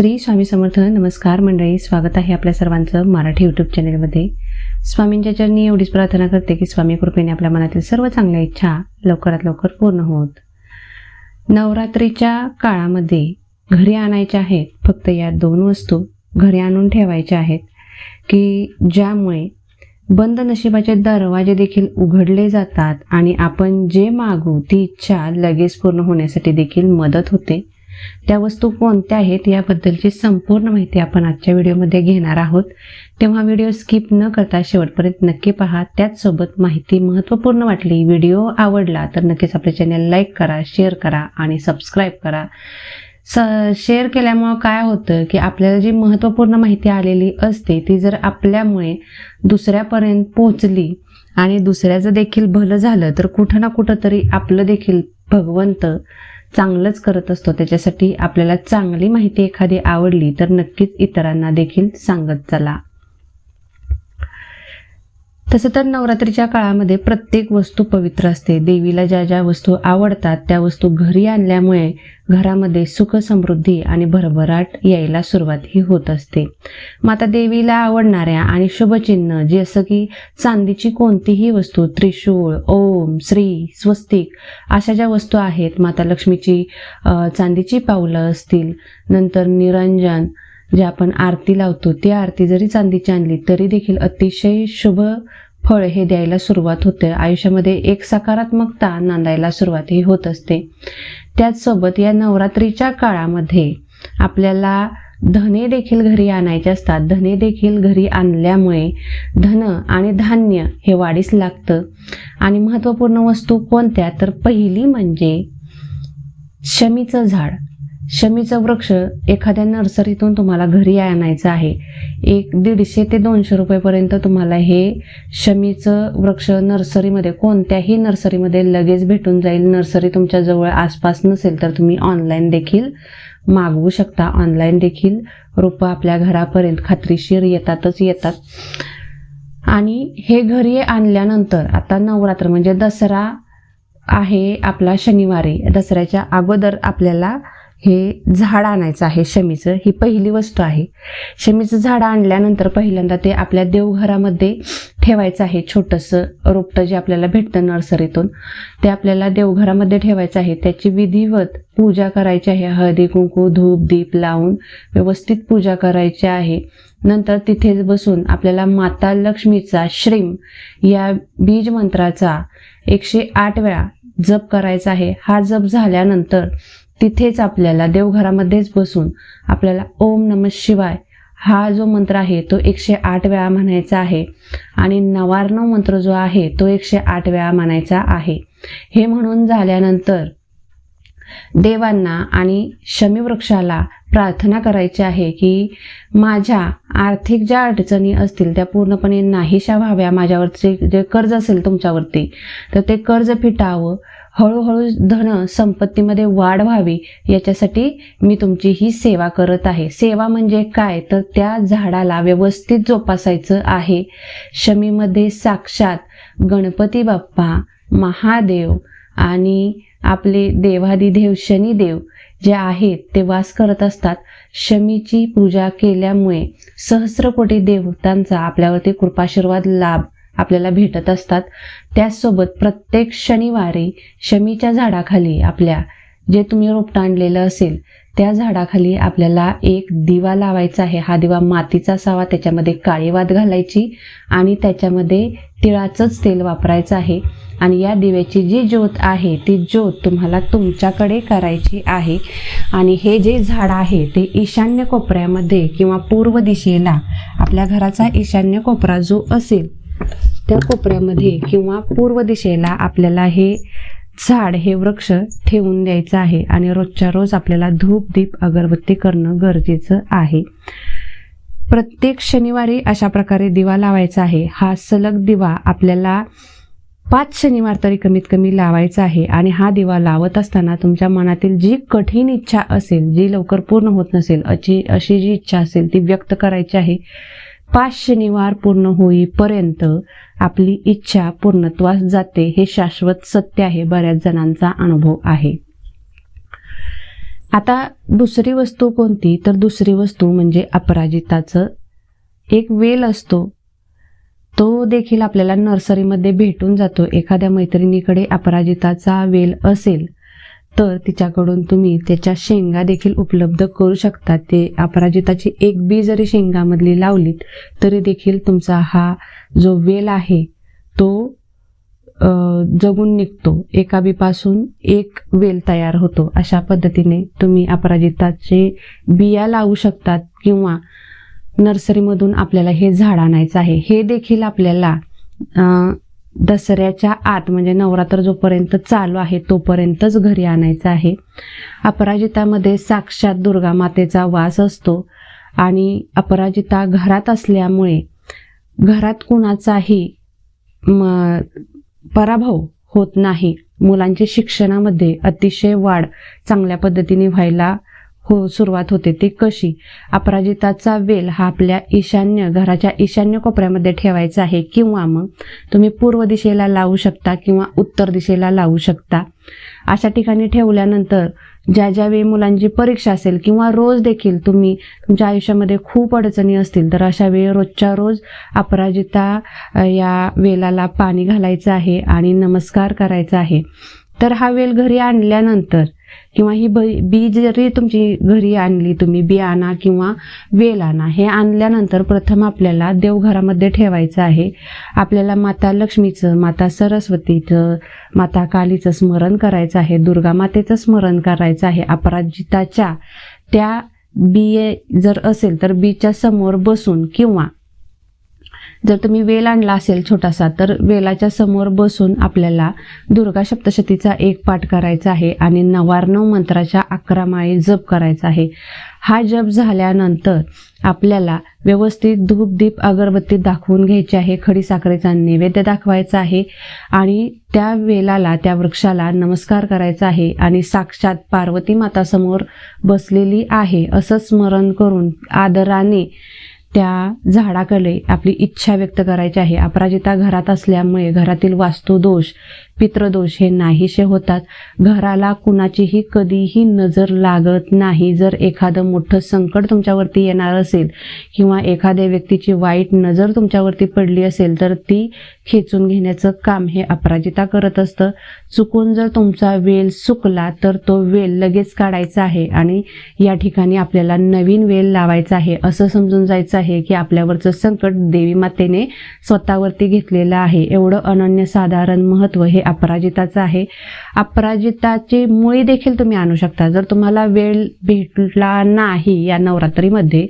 श्री स्वामी समर्थ नमस्कार मंडळी स्वागत आहे आपल्या सर्वांचं मराठी यूट्यूब चॅनेलमध्ये स्वामींच्या चरणी एवढीच प्रार्थना करते की स्वामी कृपेने आपल्या मनातील सर्व चांगल्या इच्छा लवकरात लवकर पूर्ण होत. नवरात्रीच्या काळामध्ये घरी आणायच्या आहेत फक्त या दोन वस्तू. घरी आणून ठेवायच्या आहेत की ज्यामुळे बंद नशिबाचे दरवाजे देखील उघडले जातात आणि आपण जे मागू ती इच्छा लगेच पूर्ण होण्यासाठी देखील मदत होते. त्या वस्तू कोणत्या आहेत याबद्दलची संपूर्ण माहिती आपण आजच्या व्हिडिओमध्ये घेणार आहोत. तेव्हा व्हिडिओ स्किप न करता शेवटपर्यंत नक्की पहा. त्याचसोबत माहिती महत्त्वपूर्ण वाटली व्हिडिओ आवडला तर नक्कीच आपल्या चॅनल लाईक करा शेअर करा आणि सबस्क्राईब करा. स शेअर केल्यामुळं काय होतं की आपल्याला जी महत्त्वपूर्ण माहिती आलेली असते ती जर आपल्यामुळे दुसऱ्यापर्यंत पोहोचली आणि दुसऱ्याचं देखील भलं झालं तर कुठं ना कुठं तरी आपलं देखील भगवंत चांगलंच करत असतो. त्याच्यासाठी आपल्याला चांगली माहिती एखादी आवडली तर नक्कीच इतरांना देखील सांगत चला. तसं तर नवरात्रीच्या काळामध्ये प्रत्येक वस्तू पवित्र असते. देवीला ज्या ज्या वस्तू आवडतात त्या वस्तू घरी आणल्यामुळे घरामध्ये सुख समृद्धी आणि भरभराट यायला सुरुवात ही होत असते. माता देवीला आवडणाऱ्या आणि शुभचिन्ह जसं की चांदीची कोणतीही वस्तू त्रिशूळ ओम श्री स्वस्तिक अशा ज्या वस्तू आहेत माता लक्ष्मीची चांदीची पावलं असतील नंतर निरंजन जे आपण आरती लावतो ती आरती जरी चांदीची आणली तरी देखील अतिशय शुभ फळ हे द्यायला सुरुवात होते. आयुष्यामध्ये एक सकारात्मकता नांदायला सुरुवात ही होत असते. त्याचसोबत या नवरात्रीच्या काळामध्ये आपल्याला धने देखील घरी आणायचे असतात. धने देखील घरी आणल्यामुळे धन आणि धान्य हे वाढीस लागतं. आणि महत्त्वपूर्ण वस्तू कोणत्या? तर पहिली म्हणजे शमीचं झाड. शमीचं वृक्ष एखाद्या नर्सरीतून तुम्हाला घरी आणायचं आहे. एक दीडशे ते दोनशे रुपयेपर्यंत तुम्हाला हे शमीचं वृक्ष नर्सरीमध्ये कोणत्याही नर्सरीमध्ये लगेच भेटून जाईल. नर्सरी तुमच्या जवळ आसपास नसेल तर तुम्ही ऑनलाईन देखील मागवू शकता. ऑनलाईन देखील रोपं आपल्या घरापर्यंत खात्रीशीर येतातच येतात. आणि हे घरी आणल्यानंतर आता नवरात्र म्हणजे दसरा आहे आपला शनिवारी. दसऱ्याच्या अगोदर आपल्याला हे झाड आणायचं आहे शमीचं. ही पहिली वस्तू आहे. शमीचं झाड आणल्यानंतर पहिल्यांदा ते आपल्या देवघरामध्ये ठेवायचं आहे. छोटंसं रोपटं जे आपल्याला भेटतं नर्सरीतून ते आपल्याला देवघरामध्ये ठेवायचं आहे. त्याची विधिवत पूजा करायची आहे. हळदी कुंकू धूप दीप लावून व्यवस्थित पूजा करायची आहे. नंतर तिथेच बसून आपल्याला माता लक्ष्मीचा श्रीम या बीज मंत्राचा एकशे आठ वेळा जप करायचा आहे. हा जप झाल्यानंतर तिथेच आपल्याला देवघरामध्येच बसून आपल्याला ओम नम शिवाय हा जो मंत्र आहे तो एकशे आठ वेळा म्हणायचा आहे. आणि नवार्णव मंत्र जो आहे तो एकशे आठ वेळा म्हणायचा आहे. हे म्हणून झाल्यानंतर देवांना आणि शमीवृक्षाला प्रार्थना करायची आहे की माझ्या आर्थिक ज्या अडचणी असतील त्या पूर्णपणे नाहीशा व्हाव्या. माझ्यावरचे जे कर्ज असेल तुमच्यावरती तर ते कर्ज फिटावं. हळूहळू धन संपत्तीमध्ये वाढ व्हावी याच्यासाठी मी तुमची ही सेवा करत आहे. सेवा म्हणजे काय? तर त्या झाडाला व्यवस्थित जोपासायचं आहे. शमीमध्ये साक्षात गणपती बाप्पा महादेव आणि आपले देवादिदेव शनिदेव जे आहेत ते वास करत असतात. शमीची पूजा केल्यामुळे सहस्र कोटी देवतांचा आपल्यावरती कृपाशीर्वाद लाभ आपल्याला भेटत असतात. त्याचसोबत प्रत्येक शनिवारी शमीच्या झाडाखाली आपल्या जे तुम्ही रोपटं आणलेलं असेल त्या झाडाखाली आपल्याला एक दिवा लावायचा आहे. हा दिवा मातीचा असावा त्याच्यामध्ये काळी वात घालायची आणि त्याच्यामध्ये तिळाचंच तेल वापरायचं आहे. आणि या दिव्याची जी ज्योत आहे ती ज्योत तुम्हाला तुमच्याकडे करायची आहे. आणि हे जे झाड आहे ते ईशान्य कोपऱ्यामध्ये किंवा पूर्व दिशेला आपल्या घराचा ईशान्य कोपरा जो असेल त्या कोपऱ्यामध्ये किंवा पूर्व दिशेला आपल्याला हे झाड हे वृक्ष ठेवून द्यायचं आहे आणि रोजच्या रोज आपल्याला धूप दीप अगरबत्ती करणं गरजेचं आहे. प्रत्येक शनिवारी अशा प्रकारे दिवा लावायचा आहे. हा सलग दिवा आपल्याला पाच शनिवार तरी कमीत कमी लावायचा आहे आणि हा दिवा लावत असताना तुमच्या मनातील जी कठीण इच्छा असेल जी लवकर पूर्ण होत नसेल अशी अशी जी इच्छा असेल ती व्यक्त करायची आहे. पाच शनिवार पूर्ण होईपर्यंत आपली इच्छा पूर्णत्वास जाते हे शाश्वत सत्य आहे बऱ्याच जणांचा अनुभव आहे. आता दुसरी वस्तू कोणती? तर दुसरी वस्तू म्हणजे अपराजिताचं एक वेल असतो. तो देखील आपल्याला नर्सरीमध्ये भेटून जातो. एखाद्या मैत्रिणीकडे अपराजिताचा वेल असेल तर तिच्याकडून तुम्ही त्याच्या शेंगा देखील उपलब्ध करू शकता. ते अपराजिताची एक बी जरी शेंगामधली लावलीत तरी देखील तुमचा हा जो वेल आहे तो जगून निघतो. एका बीपासून एक वेल तयार होतो. अशा पद्धतीने तुम्ही अपराजिताचे बिया लावू शकतात किंवा नर्सरीमधून आपल्याला हे झाड आणायचं आहे. हे देखील आपल्याला दसऱ्याच्या आत म्हणजे नवरात्र जोपर्यंत चालू आहे तोपर्यंतच घरी आणायचं आहे. अपराजितामध्ये साक्षात दुर्गा मातेचा वास असतो आणि अपराजिता घरात असल्यामुळे घरात कुणाचाही पराभव होत नाही. मुलांच्या शिक्षणामध्ये अतिशय वाढ चांगल्या पद्धतीने व्हायला हो सुरुवात होते ती कशी? अपराजिताचा वेल हा आपल्या ईशान्य घराच्या ईशान्य कोपऱ्यामध्ये ठेवायचा आहे किंवा मग तुम्ही पूर्व दिशेला लावू शकता किंवा उत्तर दिशेला लावू शकता. अशा ठिकाणी ठेवल्यानंतर ज्या ज्या वेळी मुलांची परीक्षा असेल किंवा रोज देखील तुम्ही तुमच्या आयुष्यामध्ये खूप अडचणी असतील तर अशा वेळी रोजच्या रोज अपराजिता या वेलाला पाणी घालायचं आहे आणि नमस्कार करायचा आहे. तर हा वेल घरी आणल्यानंतर किंवा ही बी जरी तुमची घरी आणली तुम्ही बी आणा किंवा वेल आणा हे आणल्यानंतर प्रथम आपल्याला देवघरामध्ये ठेवायचं आहे. आपल्याला माता लक्ष्मीचं माता सरस्वतीचं माता कालीचं स्मरण करायचं आहे. दुर्गा मातेचं स्मरण करायचं आहे. अपराजिताच्या त्या बी जर असेल तर बीच्या समोर बसून किंवा जर तुम्ही वेल आणला असेल छोटासा तर वेलाच्या समोर बसून आपल्याला दुर्गा सप्तशतीचा एक पाठ करायचा आहे आणि नवार्णव मंत्राच्या अकरा माळी जप करायचा आहे. हा जप झाल्यानंतर आपल्याला व्यवस्थित धूप दीप अगरबत्ती दाखवून घ्यायची आहे खडी साखरेचा नैवेद्य दाखवायचा आहे आणि त्या वेलाला त्या वृक्षाला नमस्कार करायचा आहे आणि साक्षात पार्वती मातासमोर बसलेली आहे. असं स्मरण करून आदराने त्या झाडाकडे आपली इच्छा व्यक्त करायची आहे. अपराजिता घरात असल्यामुळे घरातील वास्तुदोष पितृदोष हे नाहीसे होतात. घराला कुणाचीही कधीही नजर लागत नाही. जर एखादं मोठं संकट तुमच्यावरती येणार असेल किंवा एखाद्या व्यक्तीची वाईट नजर तुमच्यावरती पडली असेल तर ती खेचून घेण्याचं काम हे अपराजिता करत असतं. चुकून जर तुमचा वेल चुकला तर तो वेल लगेच काढायचा आहे आणि या ठिकाणी आपल्याला नवीन वेल लावायचा आहे. असं समजून जायचं आहे की आपल्यावरचं संकट देवी मातेने स्वतःवरती घेतलेलं आहे. एवढं अनन्यसाधारण महत्त्व हे अपराजिताचं आहे. अपराजिताचे मुळी देखील तुम्ही आणू शकता. जर तुम्हाला वेळ भेटला नाही या नवरात्रीमध्ये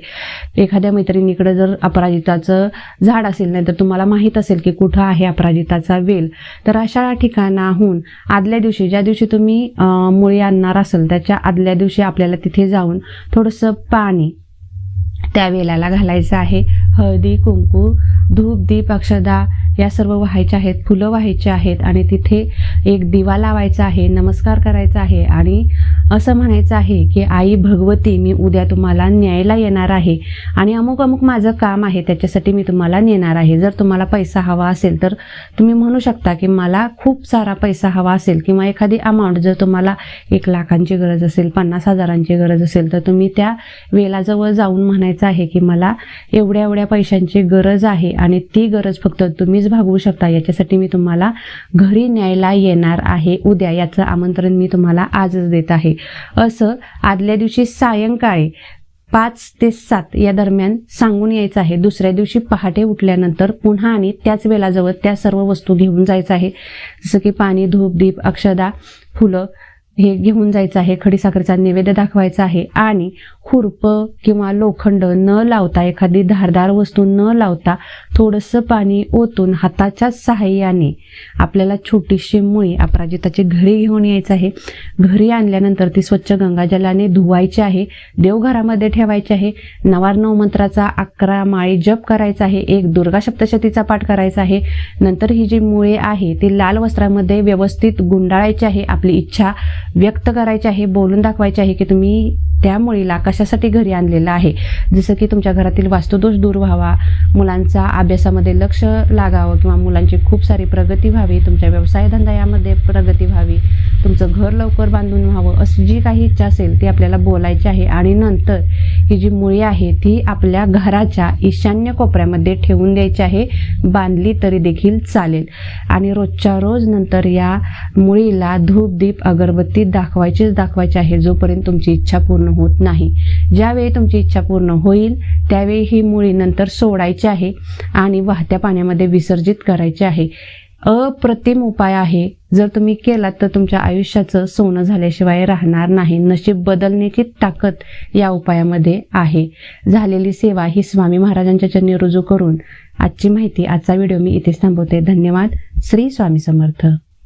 एखाद्या मैत्रिणीकडे जर अपराजिताचं झाड असेल नाही तर तुम्हाला माहीत असेल की कुठं आहे अपराजिताचा वेल तर अशा ठिकाणाहून आदल्या दिवशी ज्या दिवशी तुम्ही मुळी आणणार असेल त्याच्या आदल्या दिवशी आपल्याला तिथे जाऊन थोडंसं पाणी त्या वेलाला घालायचं आहे. हळदी कुंकू धूप दीप अक्षदा या सर्व व्हायच्या आहेत फुलं व्हायची आहेत आणि तिथे एक दिवा लावायचा आहे नमस्कार करायचा आहे आणि असं म्हणायचं आहे की आई भगवती मी उद्या तुम्हाला न्यायला येणार आहे आणि अमुक अमुक माझं काम आहे त्याच्यासाठी मी तुम्हाला नेणार आहे. जर तुम्हाला पैसा हवा असेल तर तुम्ही म्हणू शकता की मला खूप सारा पैसा हवा असेल किंवा एखादी अमाऊंट जर तुम्हाला एक लाखांची गरज असेल पन्नास हजारांची गरज असेल तर तुम्ही त्या वेलाजवळ जाऊन म्हणायचं आहे की मला एवढ्या एवढ्या पैशांची गरज आहे आणि ती गरज फक्त तुम्हीच भागवू शकता. याच्यासाठी मी तुम्हाला घरी न्यायला येणार आहे. उद्या याचं आमंत्रण मी तुम्हाला आजच देत आहे. असं आदल्या दिवशी सायंकाळी पाच ते सात या दरम्यान सांगून यायचं आहे. दुसऱ्या दिवशी पहाटे उठल्यानंतर पुन्हा आणि त्याच वेळाजवळ त्या सर्व वस्तू घेऊन जायचं आहे. जसं की पाणी धूप दीप अक्षदा फुलं हे घेऊन जायचं आहे. खडीसाखरेचा नैवेद्य दाखवायचा आहे. आणि खुरपं किंवा लोखंड न लावता एखादी धारदार वस्तू न लावता थोडंसं पाणी ओतून हाताच्या सहाय्याने आपल्याला छोटीशी मुळी अपराजिताची घरी घेऊन यायचं आहे. घरी आणल्यानंतर ती स्वच्छ गंगाजलाने धुवायची आहे देवघरामध्ये ठेवायची आहे. नवारनव मंत्राचा अकरा माळी जप करायचा आहे एक दुर्गा सप्तशतीचा पाठ करायचा आहे. नंतर ही जी मुळे आहे ती लाल वस्त्रामध्ये व्यवस्थित गुंडाळायची आहे. आपली इच्छा व्यक्त करायची आहे बोलून दाखवायची आहे की तुम्ही त्या मुळीला कशासाठी घरी आणलेलं आहे? जसं की तुमच्या घरातील वास्तुदोष दूर व्हावा मुलांचा अभ्यासामध्ये लक्ष लागावं किंवा मुलांची खूप सारी प्रगती व्हावी तुमच्या व्यवसाय धंदा यामध्ये प्रगती व्हावी तुमचं घर लवकर बांधून व्हावं अशी जी काही इच्छा असेल ती आपल्याला बोलायची आहे. आणि नंतर ही जी मुळी आहे ती आपल्या घराच्या ईशान्य कोपऱ्यामध्ये ठेवून द्यायची आहे. बांधली तरी देखील चालेल. आणि रोजच्या रोज नंतर या मुळीला धूप दीप अगरबत्ती दाखवायचीच दाखवायची आहे जोपर्यंत तुमची इच्छा पूर्ण होत नाही. ज्यावेळी तुमची इच्छा पूर्ण होईल त्यावेळी ही मुळी नंतर सोडायची आहे आणि वाहत्या पाण्यामध्ये विसर्जित करायची आहे. अप्रतिम उपाय आहे. जर तुम्ही केलात तर तुमच्या आयुष्याचं सोनं झाल्याशिवाय राहणार नाही. नशीब बदलण्याची ताकद या उपायामध्ये आहे. झालेली सेवा ही स्वामी महाराजांच्या चरणी रुजू करून आजची माहिती आजचा व्हिडिओ मी इथेच थांबवते. धन्यवाद. श्री स्वामी समर्थ.